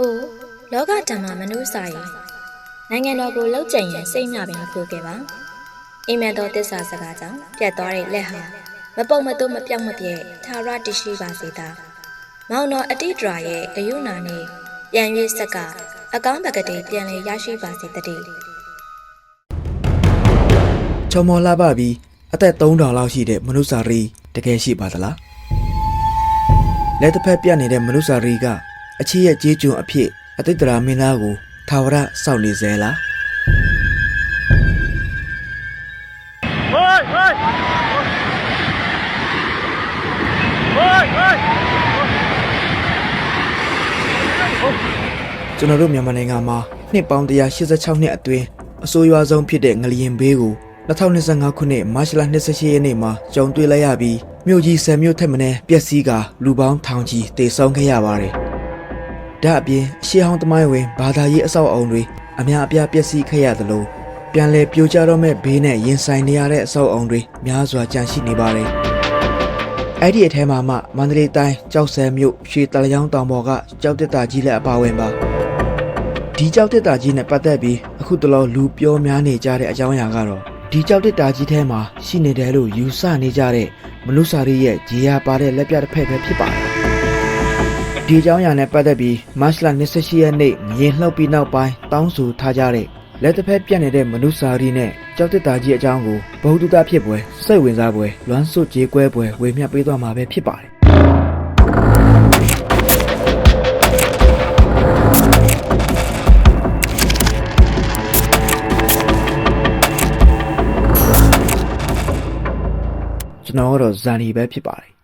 အိုးလောကဓမ္မမနုစာရီနိုင်ငံတော်ကိုလှုပ်ကြံရင်စိတ်မြပင်မဖို့ခဲ့ပါအိမ်မက်တော်တစ္ဆာစကားကြောင့်ပြတ်သွားတဲ့လက်ဟာမပုတ်မတုံးမပြောက်မပြဲသာရတရှိပါစေသာမောင်တော်အတိဒရာရဲ့ဂယုဏနဲ့ပြန်၍ဆက်ကအကောင်းပကတိပြန်လည်ရရှိပါစေတည်းချော်မော်လာပပြီးအသက်3000လောက်ရှိတဲ့မနုစာရီတကယ်ရှိပါသလားလက်တစ်ဖက်ပြတ်နေတဲ့မနုစာရီက အချစ်ရဲ့ကြေးကျွန်အဖြစ်အတိတ်တရာမင်းသားကိုထာဝရစောင့်နေစေလား Hey, hey! Hey, hey! ကျွန်တော်တို့မြန်မာနိုင်ငံမှာနှစ်ပေါင်း186နှစ်အတွင်းအဆိုးရွားဆုံးဖြစ်တဲ့ငလျင်ဘေးကို2025ခုနှစ်မတ်လ28ရက်နေ့မှာကြုံတွေ့လိုက်ရပြီးမြို့ကြီးဆယ်မြို့ထက်မနည်းပျက်စီးကာလူပေါင်းထောင်ချီတေဆုံးခဲ့ရပါတယ်။ ဒါအပြင်အရှိဟောင်းသမိုင်းဝင်ဘာသာရေးအဆောက်အအုံတွေအများအပြားပျက်စီးခဲ့ရသလိုပြန်လည်ပြိုကျတော့မဲ့ဘေးနဲ့ရင်ဆိုင်နေရတဲ့အဆောက်အအုံတွေများစွာကျန်ရှိနေပါတယ်။အဲ့ဒီအထဲမှာမှမန္တလေးတိုင်းကြောက်ဆယ်မြို့ရွှေတလျောင်းတောင်ပေါ်ကကြောက်တက်တာကြီးလက်အပါဝင်ပါဒီကြောက်တက်တာကြီးနဲ့ပတ်သက်ပြီးအခုတလောလူပြောများနေကြတဲ့အကြောင်းအရာကတော့ဒီကြောက်တက်တာကြီးထဲမှာရှိနေတယ်လို့ယူဆနေကြတဲ့မနုစာရီရဲ့ဂျီယာပါတဲ့လက်ပြတစ်ဖက်ပဲဖြစ်ပါတယ်။ ဒီအကြောင်းအရာနဲ့ပတ်သက်ပြီးမတ်လ28ရက်နေ့ငရင်လှုပ်ပြီးနောက်ပိုင်းတောင်းဆိုထားကြတဲ့လက်တစ်ဖက်ပြတ်နေတဲ့မနုစာရီနဲ့ကြောက်တက်တာကြီးအကြောင်းကိုဘုဒ္ဓတာဖြစ်ပွဲစိတ်ဝင်စားပွဲလွမ်းစွတ်ကြေးကွဲပွဲဝေမျှပေးသွားမှာပဲဖြစ်ပါတယ်။ကျွန်တော်ကတော့ဇာနီပဲဖြစ်ပါတယ်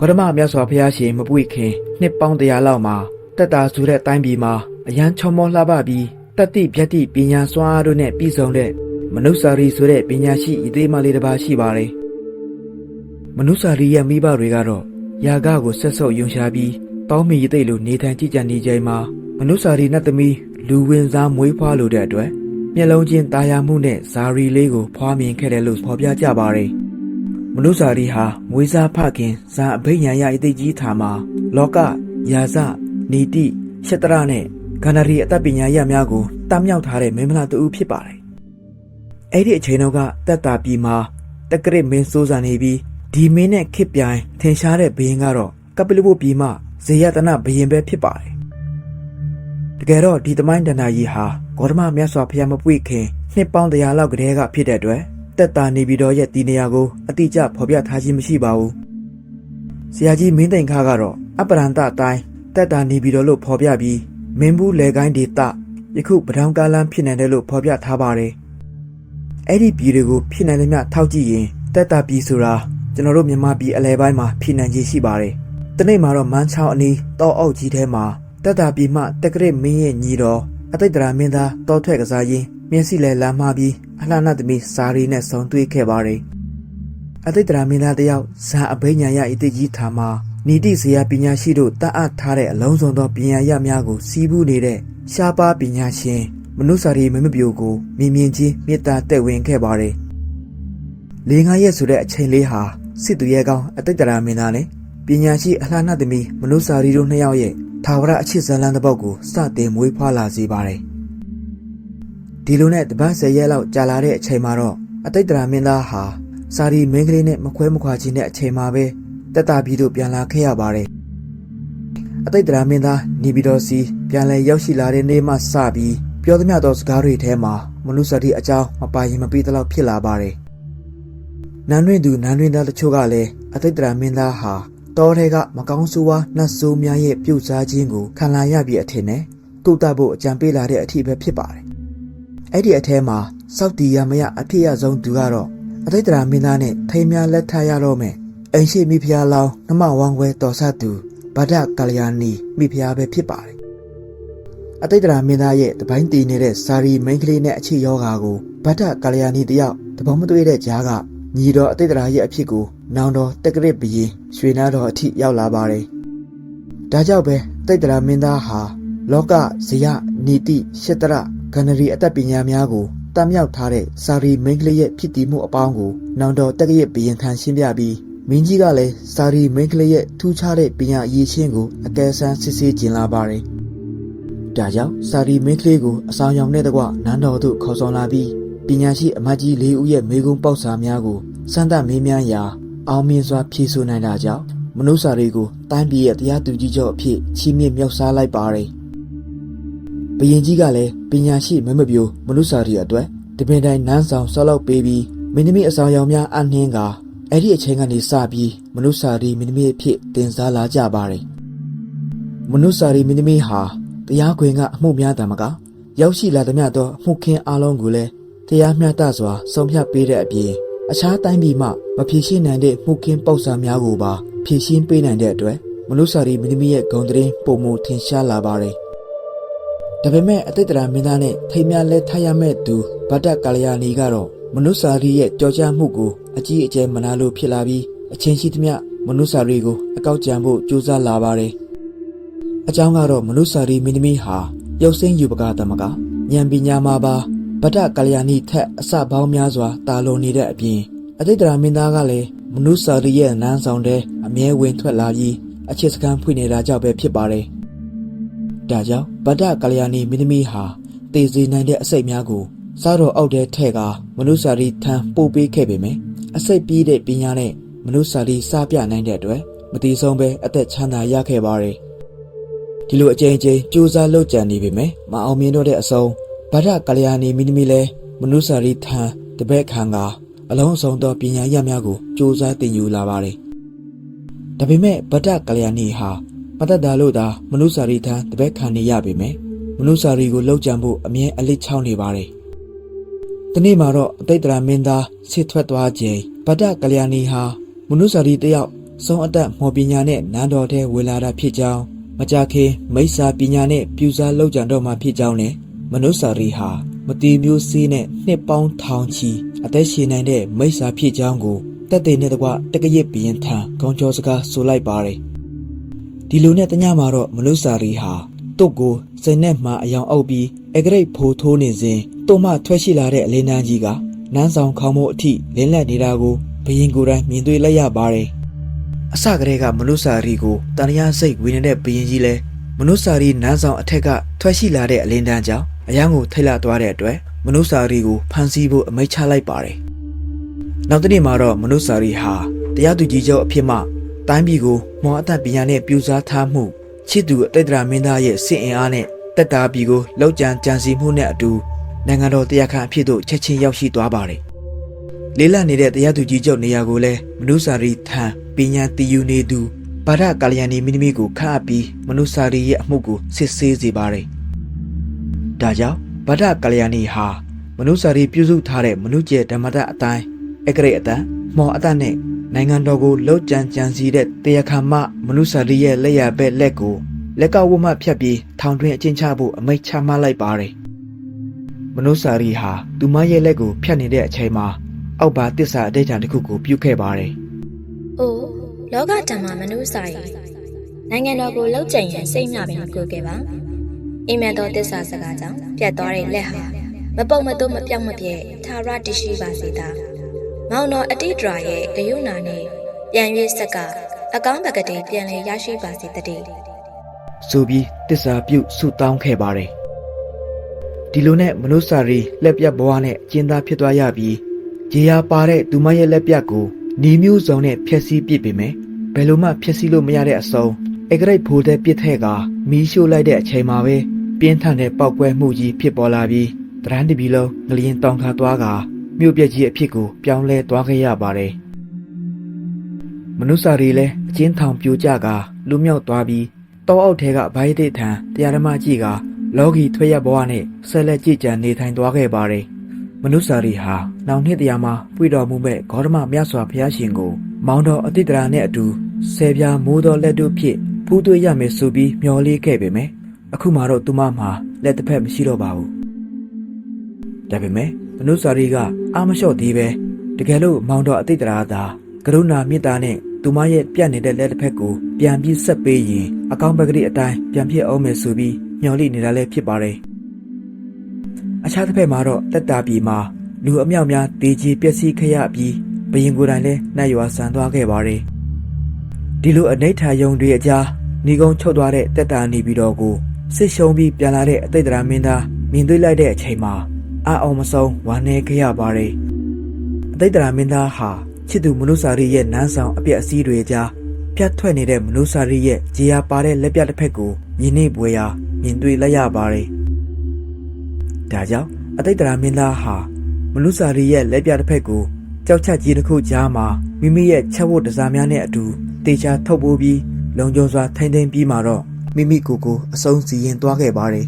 ကရမမြတ်စွာဘုရားရှင်မပွေခင်နှစ်ပေါင်းတရာလောက်မှာတက်တာဆိုတဲ့တိုင်းပြည်မှာအရန်ချောမောလှပပြီးတတိဗျတ်တိပညာစွမ်းအားတို့နဲ့ပြည့်စုံတဲ့မနုဿာရီဆိုတဲ့ပညာရှိဤသေးမလေးတစ်ပါးရှိပါတယ်မနုဿာရီရဲ့မိဘတွေကတော့ယာကကိုဆက်ဆုပ်ယုံရှာပြီးတောင်းမီရသိလို့နေထိုင်ကြည်ကြံနေကြမှာမနုစာရီနတ်သမီးလူဝင်စားမွေးဖွားလိုတဲ့အတွက်မျက်လုံးချင်းตาရမှုနဲ့ဇာရီလေးကိုဖွားမြင်ခဲ့တယ်လို့ဖော်ပြကြပါတယ်။ မနုစာရီဟာမွေးစားဖခင်ဇာအဘိညာယအသိကြီးထာမှာလောကယာဇနီတိရှတရနဲ့ဂန္ဓရီအတတ်ပညာရများကိုတမ်းမြောက်ထားတဲ့မင်းမလာတူဖြစ်ပါတယ်။အဲ့ဒီအချိန်တော့ကတက်တာပြည်မှာတက္ကရမင်းစိုးစံနေပြီးဒီမင်းနဲ့ခစ်ပြိုင်ထင်ရှားတဲ့ဘရင်ကတော့ကပလဘုပြည်မှဇေယတနာဘရင်ပဲဖြစ်ပါတယ်။တကယ်တော့ဒီသမိုင်းတဏ္ဍာကြီးဟာဂေါတမမြတ်စွာဘုရားမပွေခင်နှစ်ပေါင်းတရာလောက်ကတည်းကဖြစ်တဲ့အတွက် တက်တာနေပြီးတော့ရဲ့ဒီနေရာကိုအတိအကျဖော်ပြထားခြင်းမရှိပါဘူး။ဆရာကြီးမင်းသိန်ခါကတော့အပရန်တအတိုင်းတက်တာနေပြီးတော့လို့ဖော်ပြပြီးမင်းဘူးလေကိုင်းဒေတာယခုပဒေါင်ကားလန်းဖြစ်နေတယ်လို့ဖော်ပြထားပါတယ်။အဲ့ဒီပြည်တွေကိုဖြစ်နိုင်တဲ့မြထောက်ကြည့်ရင်တက်တာပြည်ဆိုတာကျွန်တော်တို့မြန်မာပြည်အလဲပိုင်းမှာဖြစ်နိုင်ခြေရှိပါတယ်။တနေ့မှာတော့မန်းချောင်းအနီးတောအုပ်ကြီးထဲမှာတက်တာပြည်မှတက္ကရမင်းရဲ့ညီတော်အတိတ်တရာမင်းသားတောထွက်ကစားရင်း မျက်စိလဲလမ်းမှားပြီးအလှနသမီးစာရီနဲ့ဆုံတွေ့ခဲ့ပါတယ်။အတိတ်တရာမင်းသားတယောက်ဇာအဘိညာယအတိတ်ကြီးထာမှာနီတိဇေယပညာရှိတို့တတ်အပ်ထားတဲ့အလုံးစုံသောပညာရများကိုစီးပူးနေတဲ့ရှားပါးပညာရှင်မနုစာရီမမပြိုကိုမြင်မြင်ချင်းမေတ္တာတက်ဝင်ခဲ့ပါတယ်။လေးငါရက်ဆိုတဲ့အချိန်လေးဟာစစ်သူရဲကောင်းအတိတ်တရာမင်းသားနဲ့ပညာရှိအလှနသမီးမနုစာရီတို့နှစ်ယောက်ရဲ့ထာဝရအချစ်ဇလန်းတစ်ပုတ်ကိုစတင်မွေးဖွားလာစေပါတယ်။ ဒီလိုနဲ့တပတ်ဆယ်ရက်လောက်ကြာလာတဲ့အချိန်မှာတော့အတိတ်တရာမင်းသားဟာစာရီမင်းကလေးနဲ့မခွဲမခွာခြင်းတဲ့အချိန်မှာပဲတက်တာပြည်သို့ပြန်လာခဲ့ရပါတယ်။အတိတ်တရာမင်းသားနေပြည်တော်စီပြန်လည်ရောက်ရှိလာတဲ့နေ့မှစပြီးပြောသမျှသောစကားတွေထဲမှာမနုစရီအကြောင်းမပါရင်မပြီးသလောက်ဖြစ်လာပါတယ်။နန်းတွင်သူနန်းတွင်သားတချို့ကလည်းအတိတ်တရာမင်းသားဟာတောထဲကမကောင်းဆိုးဝါးနှက်ဆိုးများရဲ့ပြုတ်စားခြင်းကိုခံလာရပြီးအထင်နဲ့ကုတ်တဖို့အကြံပေးလာတဲ့အထီးပဲဖြစ်ပါတယ်။ အဲ့ဒီအထဲမှာစောက်တီရမရအဖြစ်ရဆုံးသူကတော့အတိတ်တရာမင်းသားနဲ့ထိမ်းများလက်ထပ်ရတော့မယ်။အိမ်ရှိမိဖုရားလောင်းနမဝမ်ဝဲတော်ဆသူဗဒ္ဒကလျာဏီမိဖုရားပဲဖြစ်ပါတယ်။အတိတ်တရာမင်းသားရဲ့တပိုင်းတည်နေတဲ့စာရီမိန်းကလေးနဲ့အချစ်ယောဂါကိုဗဒ္ဒကလျာဏီတယောက်တဘောမတွေ့တဲ့ကြားကညီတော်အတိတ်တရာရဲ့အဖြစ်ကိုနောင်တော်တက္ကရစ်ဘရင်ရွှေနာတော်အထိရောက်လာပါတယ်။ဒါကြောင့်ပဲတိတ်တရာမင်းသားဟာလောကဇယနီတိရှတရ ဂန္ဓရီအတတ်ပညာများကိုတတမ်းမြောက်ထားတဲ့စာရီမင်းကလေးရဲ့ဖြစ်တည်မှုအပေါင်းကိုနောင်တော်တက္ကရာဘီရင်ခံရှင်းပြပြီးမင်းကြီးကလည်းစာရီမင်းကလေးရဲ့ထူးခြားတဲ့ပညာအရေးချင်းကိုအကဲဆန်းစစ်ဆေးကျင်လာပါတယ်။ဒါကြောင့်စာရီမင်းကလေးကိုအဆောင်ရောင်နဲ့တကွနန်းတော်သို့ခေါ်ဆောင်လာပြီးပညာရှိအမတ်ကြီးလေးဦးရဲ့မိဂုံးပေါက်စာများကိုစမ်းသပ်မေးမြန်းရာအောင်မြင်စွာဖြေဆိုနိုင်တာကြောင့်မနုစာရီကိုတိုင်းပြည်ရဲ့တရားသူကြီးချုပ်အဖြစ်ချီးမြှင့်မြောက်စားလိုက်ပါတယ်။ ဘယင်ကြီးကလည်းပညာရှိမမပြိုမနုစာရီအတွက်တပင်တိုင်းနန်းဆောင်ဆောက်လုပ်ပေးပြီးမင်းသမီးအဆောင်ရောင်များအနှင်းကအဲ့ဒီအချိန်ကနေစပြီးမနုစာရီမင်းသမီးအဖြစ်တင်စားလာကြပါတယ်။မနုစာရီမင်းသမီးဟာတရားခွင်ကအမှုများတမကရောက်ရှိလာသမျှသောအမှုခင်းအလုံးကိုလည်းတရားမျှတစွာဆုံးဖြတ်ပေးတဲ့အပြင်အခြားတိုင်းပြည်မှမဖြေရှင်းနိုင်တဲ့မှုခင်းပေါက်စာများကိုပါဖြေရှင်းပေးနိုင်တဲ့အတွက်မနုစာရီမင်းသမီးရဲ့ဂုဏ်သတင်းပုံမထင်ရှားလာပါတယ်။ ဒါပေမဲ့အတိတ်တရာမင်းသားနဲ့ထိမ်းများလက်ထပ်ရမဲ့သူဗတ္တကာလယာနီကတော့မနုစာရီရဲ့ကြော်ကြားမှုကိုအကြီးအကျယ်မနာလို့ဖြစ်လာပြီးအချင်းရှိသမျှမနုစာရီကိုအကောက်ကြံဖို့ကြိုးစားလာပါတယ်။အကြောင်းကတော့မနုစာရီမင်းသမီးဟာရုပ်စိမ်းယူပကားတမကဉာဏ်ပညာမှာပါဗတ္တကာလယာနီထက်အစပေါင်းများစွာတာလွန်နေတဲ့အပြင်အတိတ်တရာမင်းသားကလည်းမနုစာရီရဲ့နန်းဆောင်တဲ့အမြဲဝင်ထွက်လာပြီးအချစ်စခန်းဖွင့်နေတာကြောင့်ပဲဖြစ်ပါတယ်။ ဒါကြောင့်ဗတ္တကာလယာနီမင်းသမီးဟာတည်စေနိုင်တဲ့အစိတ်များကိုစားတော်အောက်ထဲထဲကမနုစာရီထံပို့ပေးခဲ့ပေမယ့်အစိတ်ပြီးတဲ့ပညာနဲ့မနုစာရီစားပြနိုင်တဲ့အတွက်မတိဆုံးပဲအသက်ချမ်းသာရခဲ့ပါတယ်။ဒီလိုအကြိမ်ကြိမ်စူးစမ်းလုပ်ကြံနေပေမယ့်မအောင်မြင်တော့တဲ့အဆုံးဗဒကလျာဏီမီနီမီလဲမနုစာရီထံတပည့်ခံကအလုံးစုံသောပညာရများကိုစူးစမ်းသင်ယူလာပါတယ်။ဒါပေမဲ့ဗဒကလျာဏီဟာ မတတ်တာလို့သာမနုစာရီထံတပည့်ခံနေရပေမယ့်မနုစာရီကိုလှုပ်ကြံဖို့အမြဲအလစ်ချောင်းနေပါတယ်။ဒီနေ့မှာတော့အတိတ်တရာမင်းသားဆစ်ထွက်သွားခြင်းဗဒကလျာဏီဟာမနုစာရီတယောက်ဆုံးအသက်မော်ပညာနဲ့နန်းတော်ထဲဝေလာတာဖြစ်ကြောင်းမကြခင်မိစ္ဆာပညာနဲ့ပြူစားလောက်ကြံတော့မှဖြစ်ကြောင်းနဲ့မနုစာရီဟာမတီမျိုးစေးနဲ့နှစ်ပေါင်းထောင်ချီအသက်ရှင်နိုင်တဲ့မိစ္ဆာဖြစ်ကြောင်းကိုတက်တဲ့နဲ့တကွတကရစ်ဘရင်ထံကောင်းကျော်စကားဆိုလိုက်ပါတယ် ဒီလိုနဲ့တညမှာတော့မနုစာရီဟာတုတ်ကိုစိတ်နဲ့မှအယောင်အုပ်ပြီးအဂရိတ်ဖိုးထိုးနေစဉ်တုံမထွက်ရှိလာတဲ့အလင်းတန်းကြီးကနန်းဆောင်ခေါင်းမို့အထိလင်းလက်နေတာကိုဘရင်ကိုယ်တိုင်မြင်တွေ့လိုက်ရပါတယ်အစကတည်းကမနုစာရီကိုတန်ရစိတ်ဝင်နေတဲ့ဘရင်ကြီးလဲမနုစာရီနန်းဆောင်အထက်ကထွက်ရှိလာတဲ့အလင်းတန်းကြောင့်အရန်ကိုထိတ်လန့်သွားတဲ့အတွက်မနုစာရီကိုဖမ်းဆီးဖို့အမိန့်ချလိုက်ပါတယ်။နောက်တစ်နေ့မှာတော့မနုစာရီဟာတရားသူကြီးချုပ်အဖြစ်မှ တိုင်းပြည်ကိုမော်အသက်ပညာနဲ့ပြူစားထားမှုချစ်သူအတိတ်တရာမင်းသားရဲ့စစ်အင်အားနဲ့တက်တာပြည်ကိုလောက်ကျန်ကြံစီမှုနဲ့အတူနိုင်ငံတော်တရားခံအဖြစ်သို့ချက်ချင်းရောက်ရှိသွားပါတယ်။လေးလံနေတဲ့တရားသူကြီးချုပ်နေရာကိုလည်းမနုစာရီထံပညာတည်ယူနေသူဘာဒကာလျန်နီမီနီမီကိုခန့်အပ်ပြီးမနုစာရီရဲ့အမှုကိုစစ်ဆေးစေပါတယ်။ဒါကြောင့်ဗဒ္ဒကလျာဏီဟာမနုစာရီပြုစုထားတဲ့မနုကျေဓမ္မတအတိုင်းအကရိအတန်မော်အတန်နဲ့ နိုင်ငံတော်ကိုလှုပ်ကြံကြံစီတဲ့တရားခံမမနုစာရီရဲ့လက်ရဘက်လက်ကိုလက်ကဝတ်မှဖြတ်ပြီးထောင်တွင်အကျဉ်းချဖို့အမိန့်ချမှတ်လိုက်ပါတယ်မနုစာရီဟာသူမရဲ့လက်ကိုဖြတ်နေတဲ့အချိန်မှာအောက်ပါတစ္ဆာအတိတ်တန်တစ်ခုကိုပြုတ်ခဲ့ပါတယ်။အိုးလောကဓမ္မမနုစာရီနိုင်ငံတော်ကိုလှုပ်ကြံရန်စိတ်မြပင်မကူခဲ့ပါ။အိမ်မက်တော်တစ္ဆာစကားကြောင့်ပြတ်သွားတဲ့လက်ဟာမပုတ်မသွမပြောက်မပြဲသာရတရှိပါစေသာ။ မောင်တော်အတိဒရာရဲ့ဂယုဏနဲ့ပြန်၍ဆက်ကအကောင်းဘကတိပြန်လည်ရရှိပါစေတည်းဆိုပြီးတစ္ဆာပြုတ်ဆုတောင်းခဲ့ပါတယ်ဒီလိုနဲ့မနုစာရီလက်ပြတ်ဘဝနဲ့အကျဉ်းသားဖြစ်သွားရပြီးကြေယာပါတဲ့သူမရဲ့လက်ပြတ်ကိုနီမျိုးစုံနဲ့ဖျက်ဆီးပစ်ပေမယ်ဘယ်လိုမှဖျက်ဆီးလို့မရတဲ့အစုံအဂရိတ်ဖိုးတဲ့ပစ်ထဲကမီးရှို့လိုက်တဲ့အချိန်မှာပဲပြင်းထန်တဲ့ပောက်ကွဲမှုကြီးဖြစ်ပေါ်လာပြီးတရန်တပီလုံးငလျင်တောင်ခါသွားက မြို့ပြက်ကြီးအဖြစ်ကိုပြောင်းလဲသွားခဲ့ရပါတယ်မနုစာရီလည်းအချင်းထောင်ပြိုကျကလူမြောက်သွားပြီးတောအောက်ထဲကဘိုင်းတိတ်ထံတရားဓမ္မကြီးကလောကီထွေရဘဝနဲ့ဆက်လက်ကြည်ကြံနေထိုင်သွားခဲ့ပါတယ်မနုစာရီဟာနောင်နှစ်တရားမှာပွေတော်မူမဲ့ဂေါတမမြတ်စွာဘုရားရှင်ကိုမောင်တော်အတိတ်တရာနဲ့အတူဆယ်ပြားမိုးတော်လက်တို့ဖြင့်ဖူးသွေးရမယ်ဆိုပြီးမျှော်လင့်ခဲ့ပေမယ့်အခုမှတော့သူမမှာလက်တစ်ဖက်မရှိတော့ပါဘူးဒါပေမဲ့ မနုစာရီကအာမလျှော့သေးပဲတကယ်လို့မောင်တော်အတိတ်တရာသာကရုဏာမေတ္တာနဲ့သူမရဲ့ပြတ်နေတဲ့လက်တစ်ဖက်ကိုပြန်ပြီးဆက်ပေးရင်အကောင်းဘက်ကလေးအတိုင်းပြန်ဖြစ်အောင်မယ်ဆိုပြီးမျှော်လင့်နေတာလည်းဖြစ်ပါတယ်အအခြားတစ်ဖက်မှာတော့တက်တာပြည်မှာလူအမြောက်များတေကြီးပျက်စီးခရပြီးဘရင်ကိုယ်တိုင်လည်းနှက်ရွာဆန်သွားခဲ့ပါတယ်ဒီလိုအနိဋ္ဌာယုံတွေအကြားဏီကုံချုပ်သွားတဲ့တက်တာနေပြီးတော့ကိုစစ်ရှုံးပြီးပြန်လာတဲ့အတိတ်တရာမင်းသားမြင်တွေ့လိုက်တဲ့အချိန်မှာ အာအောင်မဆုံးဝမ်းနည်းခဲ့ရပါတယ်အတိတ်တရာမင်းသားဟာချစ်သူမနုစာရီရဲ့နန်းဆောင်အပြက်အစည်းတွေကြားပြတ်ထွက်နေတဲ့မနုစာရီရဲ့ဂျေယာပါတဲ့လက်ပြတစ်ဖက်ကိုမြင်နေပွေရာမြင်တွေ့လိုက်ရပါတယ်ဒါကြောင့်အတိတ်တရာမင်းသားဟာမနုစာရီရဲ့လက်ပြတစ်ဖက်ကိုကြောက်ချက်ကြီးတစ်ခုကြားမှာမိမိရဲ့ချက်ဝတ်တစားများနဲ့အတူတေချာထုတ်ပိုးပြီးလုံခြုံစွာထိမ့်သိမ်းပြီးမှတော့မိမိကိုယ်ကိုအဆုံးစီရင်သွားခဲ့ပါတယ်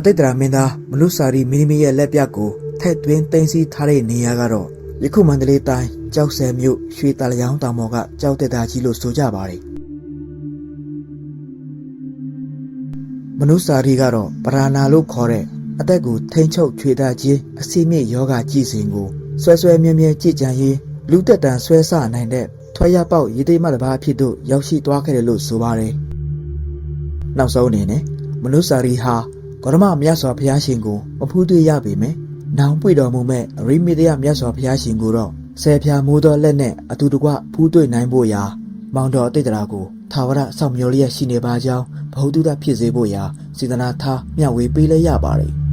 အတိတ်တရာမင်းသားမနုစာရီမိမိရဲ့လက်ပြကိုထက်သွင်းသိမ်းဆည်းထားတဲ့နေရာကတော့ယခုမန္တလေးတိုင်းကြောက်ဆယ်မြို့ရွှေတလျောင်းတောင်ပေါ်ကကြောက်တက်တာကြီးလို့ဆိုကြပါတယ်မနုစာရီကတော့ပရာနာလို့ခေါ်တဲ့အသက်ကိုထိန်ချုပ်ချွေတာခြင်းအစီမြင့်ယောဂကြည်စဉ်ကိုဆွဲဆွဲမြဲမြဲကြည်ကြံရေးလူတက်တန်ဆွဲဆနိုင်တဲ့ထွဲရပေါက်ရေသိမ်းမတစ်ပါးအဖြစ်သို့ရောက်ရှိသွားခဲ့တယ်လို့ဆိုပါတယ်။နောက်ဆုံးအနေနဲ့မနုစာရီဟာ ဂေါရမမြတ်စွာဘုရားရှင်ကိုမဖူးတွေ့ရပေမယ့်နောင်ပွေတော်မူမဲ့အရိမိတယမြတ်စွာဘုရားရှင်ကိုတော့ဆယ်ဖြာမိုးသောလက်နဲ့အတူတကွဖူးတွေ့နိုင်ဖို့ရာ မောင်တော်အတိတ်တရာကိုသာဝရစောင့်မျှော်လျက်ရှိနေပါကြောင်းဘ ਹੁ တုဒဖြစ်စေဖို့ရာစေတနာထားမျှဝေပေးလဲရပါတယ်။